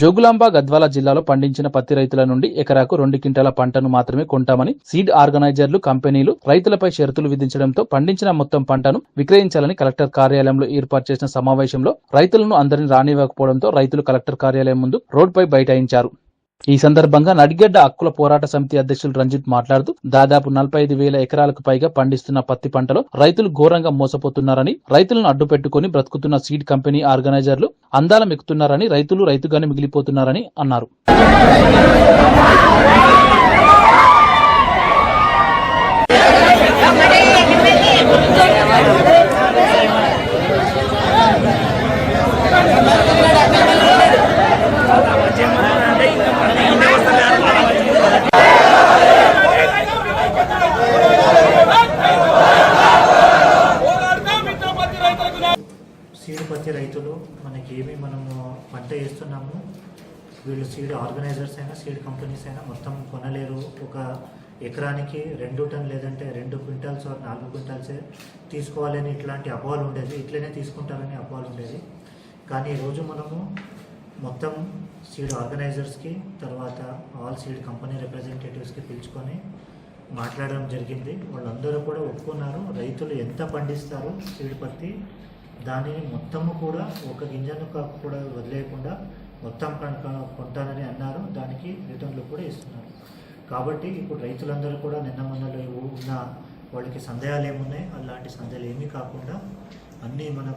జోగులాంబ గద్వాల జిల్లాలో పండించిన పత్తి రైతుల నుండి ఎకరాకు రెండు క్వింటాల పంటను మాత్రమే కొంటామని సీడ్ ఆర్గనైజర్లు కంపెనీలు రైతులపై షరతులు విధించడంతో పండించిన మొత్తం పంటను విక్రయించాలని కలెక్టర్ కార్యాలయంలో ఏర్పాటు చేసిన సమావేశంలో రైతులను అందరిని రానివ్వకపోవడంతో రైతులు కలెక్టర్ కార్యాలయం ముందు రోడ్డుపై బైఠాయించారు. ఈ సందర్భంగా నడిగడ్డ హక్కుల పోరాట సమితి అధ్యక్షులు రంజిత్ మాట్లాడుతూ దాదాపు నలభై ఐదు వేల ఎకరాలకు పైగా పండిస్తున్న పత్తి పంటలో రైతులు ఘోరంగా మోసపోతున్నారని రైతులను అడ్డుపెట్టుకుని బ్రతుకుతున్న సీడ్ కంపెనీ ఆర్గనైజర్లు అందాలం ఎక్కుతున్నారని రైతులు రైతుగానే మిగిలిపోతున్నారని అన్నారు. సీడ్ పత్తి రైతులు మనకి ఏమి మనము పంట వేస్తున్నాము వీళ్ళు సీడ్ ఆర్గనైజర్స్ అయినా సీడ్ కంపెనీస్ అయినా మొత్తం కొనలేరు. ఒక ఎకరానికి రెండు టన్ లేదంటే రెండు క్వింటాల్స్ నాలుగు క్వింటాల్సే తీసుకోవాలని ఇట్లాంటి అపోహలు ఉండేది ఇట్లనే తీసుకుంటారని అపోహలు ఉండేది కానీ ఈరోజు మనము మొత్తం సీడ్ ఆర్గనైజర్స్కి తర్వాత ఆల్ సీడ్ కంపెనీ రిప్రజెంటేటివ్స్కి పిలుచుకొని మాట్లాడడం జరిగింది. వాళ్ళందరూ కూడా ఒప్పుకున్నారు. రైతులు ఎంత పండిస్తారు సీడ్ పత్తి? దానిని మొత్తము కూడా ఒక గింజను కా- కూడా వదిలేయకుండా మొత్తం కనుక కొంటానని అన్నారు. దానికి రిటర్న్లు కూడా ఇస్తున్నారు. కాబట్టి ఇప్పుడు రైతులందరూ కూడా నిన్న మొన్నలో ఉన్న వాళ్ళకి సందేహాలు ఏమున్నాయి? అలాంటి సందేహాలు ఏమీ కాకుండా అన్నీ మన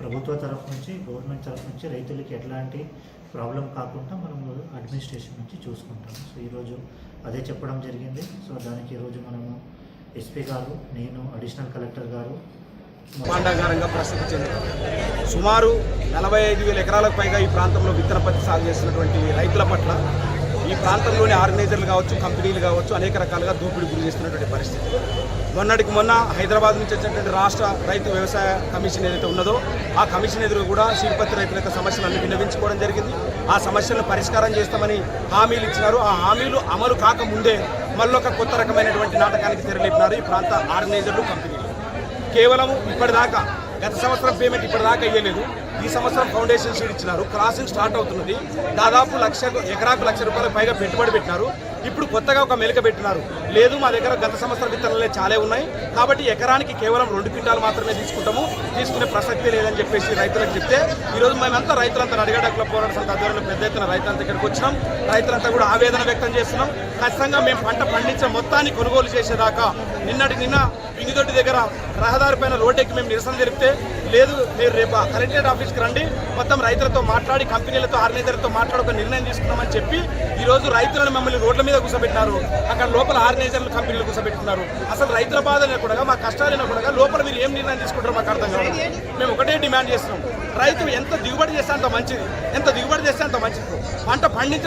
ప్రభుత్వ తరఫు నుంచి గవర్నమెంట్ తరఫు నుంచి రైతులకి ఎట్లాంటి ప్రాబ్లం కాకుండా మనం అడ్మినిస్ట్రేషన్ నుంచి చూసుకుంటాం. సో ఈరోజు అదే చెప్పడం జరిగింది. సో దానికి ఈరోజు మనము ఎస్పీ గారు నేను అడిషనల్ కలెక్టర్ గారు పాండాగారంగా ప్రసిద్ధి చెందింది. సుమారు నలభై ఐదు వేల ఎకరాలకు పైగా ఈ ప్రాంతంలో విత్తన పత్తి సాగు చేస్తున్నటువంటి రైతుల పట్ల ఈ ప్రాంతంలోని ఆర్గనైజర్లు కావచ్చు కంపెనీలు కావచ్చు అనేక రకాలుగా దోపిడీ గురి చేస్తున్నటువంటి పరిస్థితి. మొన్నటికి మొన్న హైదరాబాద్ నుంచి వచ్చినటువంటి రాష్ట్ర రైతు వ్యవసాయ కమిషన్ ఏదైతే ఉన్నదో ఆ కమిషన్ ఎదురు కూడా సీడ్పత్తి రైతుల యొక్క సమస్యలన్నీ విన్నవించుకోవడం జరిగింది. ఆ సమస్యలను పరిష్కారం చేస్తామని హామీలు ఇచ్చినారు. ఆ హామీలు అమలు కాకముందే మళ్ళొక కొత్త రకమైనటువంటి నాటకానికి తెరలేపినారు ఈ ప్రాంత ఆర్గనైజర్లు కంపెనీలు. కేవలం ఇప్పటిదాకా గత సంవత్సరం పేమెంట్ ఇప్పటిదాకా ఇవ్వలేదు ఈ సంవత్సరం ఫౌండేషన్ సీడ్ ఇచ్చినారు. క్రాసింగ్ స్టార్ట్ అవుతున్నది. దాదాపు లక్ష ఎకరాకు లక్ష రూపాయలు పైగా పెట్టుబడి పెట్టినారు. ఇప్పుడు కొత్తగా ఒక మెలిక పెట్టినారు. లేదు మా దగ్గర గత సంవత్సరం విత్తనాలే చాలా ఉన్నాయి. కాబట్టి ఎకరానికి కేవలం రెండు క్వింటాలు మాత్రమే తీసుకుంటాము. తీసుకునే ప్రసక్తి లేదని చెప్పేసి రైతులకు చెప్తే ఈరోజు మేమంతా రైతులంతా అడిగడకుల పోరాట సంఘ ఆధ్వర్యంలో పెద్ద ఎత్తున రైతులంతా ఇక్కడికి వచ్చినాం. రైతులంతా కూడా ఆవేదన వ్యక్తం చేస్తున్నాం. ఖచ్చితంగా మేము పంట పండించిన మొత్తాన్ని కొనుగోలు చేసేదాకా నిన్నటి నిన్న పింగిదొడ్డి దగ్గర రహదారి పైన రోడ్డెక్కి మేము నిరసన తెలిపితే లేదు మీరు రేపు కలెక్టరేట్ ఆఫీస్ ఆఫీస్కి రండి మొత్తం రైతులతో మాట్లాడి కంపెనీలతో ఆర్గనైజర్తో మాట్లాడి ఒక నిర్ణయం తీసుకున్నామని చెప్పి ఈ రోజు రైతులను మమ్మల్ని రోడ్ల మీద కూర్చోబెట్టినారు. అక్కడ లోపల ఆర్గనైజర్లు కంపెనీలు కూర్చోబెట్టున్నారు అసలు రైతుల బాధ కూడా మా కష్టాలైనా కూడా లోపల మీరు ఏం నిర్ణయం తీసుకుంటారో మాకు అర్థం కాదు. మేము ఒకటే డిమాండ్ చేస్తున్నాం. రైతు ఎంత దిగుబడి చేస్తే అంత మంచిది. ఎంత దిగుబడి చేస్తే అంత మంచిది. పంట పండించిన